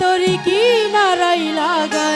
তরি কি নারাই লাগা?